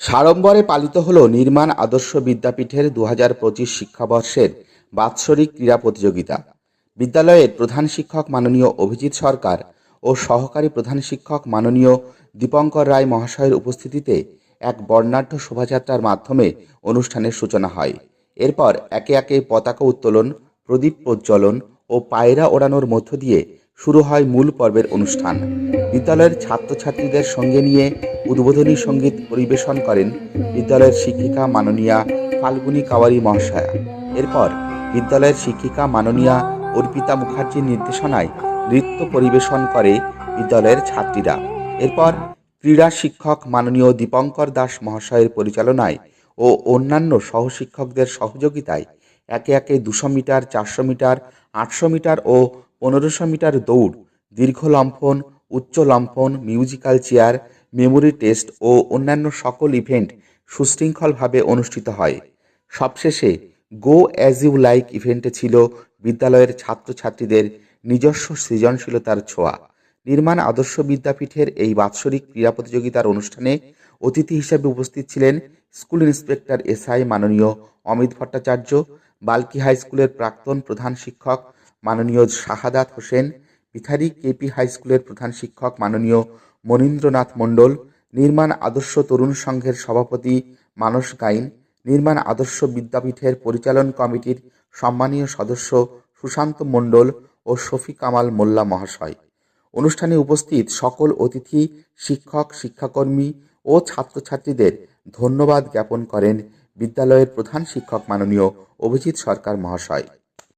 সাড়ম্বরে পালিত হল নির্মাণ আদর্শ বিদ্যাপীঠের দু হাজার পঁচিশ শিক্ষাবর্ষের বাৎসরিক ক্রীড়া প্রতিযোগিতা। বিদ্যালয়ের প্রধান শিক্ষক মাননীয় অভিজিৎ সরকার ও সহকারী প্রধান শিক্ষক মাননীয় দীপঙ্কর রায় মহাশয়ের উপস্থিতিতে এক বর্ণাঢ্য শোভাযাত্রার মাধ্যমে অনুষ্ঠানের সূচনা হয়। এরপর একে একে পতাকা উত্তোলন, প্রদীপ প্রজ্বলন ও পায়রা ওড়ানোর মধ্য দিয়ে শুরু হয় মূল পর্বের অনুষ্ঠান। বিদ্যালয়ের ছাত্রছাত্রীদের সঙ্গে নিয়ে উদ্বোধনী সংগীত পরিবেশন করেন বিদ্যালয়ের শিক্ষিকা মাননীয়া ফাল্গুনী কাওয়ারি মহাশয়া। এরপর বিদ্যালয়ের শিক্ষিকা মাননীয়া অর্পিতা মুখার্জির নির্দেশনায় নৃত্য পরিবেশন করে বিদ্যালয়ের ছাত্রীরা। এরপর ক্রীড়া শিক্ষক মাননীয় দীপঙ্কর দাস মহাশয়ের পরিচালনায় ও অন্যান্য সহশিক্ষকদের সহযোগিতায় একে একে দুশো মিটার, চারশো মিটার, আটশো মিটার ও পনেরোশো মিটার দৌড়, দীর্ঘ লম্ফন উচ্চ লম্ফন মিউজিক্যাল চেয়ার মেমোরি টেস্ট ও অন্যান্য সকল ইভেন্ট সুশৃঙ্খলভাবে অনুষ্ঠিত হয়। সবশেষে গো অ্যাজ ইউ লাইক ইভেন্টে ছিল বিদ্যালয়ের ছাত্রছাত্রীদের নিজস্ব সৃজনশীলতার ছোঁয়া। নির্মাণ আদর্শ বিদ্যাপীঠের এই বাৎসরিক ক্রীড়া প্রতিযোগিতার অনুষ্ঠানে অতিথি হিসেবে উপস্থিত ছিলেন স্কুল ইন্সপেক্টর এসআই মাননীয় অমিত ভট্টাচার্য, বাল্কি হাই স্কুলের প্রাক্তন প্রধান শিক্ষক মাননীয় শাহাদাত হোসেন পিথারি কেপি হাই স্কুলের প্রধান শিক্ষক মাননীয় মনীন্দ্রনাথ মণ্ডল, নির্মাণ আদর্শ তরুণ সংঘের সভাপতি মানস গাইন, নির্মাণ আদর্শ বিদ্যাপীঠের পরিচালন কমিটির সম্মানীয় সদস্য সুশান্ত মণ্ডল ও শফি কামাল মোল্লা মহাশয়। অনুষ্ঠানে উপস্থিত সকল অতিথি, শিক্ষক, শিক্ষাকর্মী ও ছাত্রছাত্রীদের ধন্যবাদ জ্ঞাপন করেন বিদ্যালয়ের প্রধান শিক্ষক মাননীয় অভিজিৎ সরকার মহাশয়।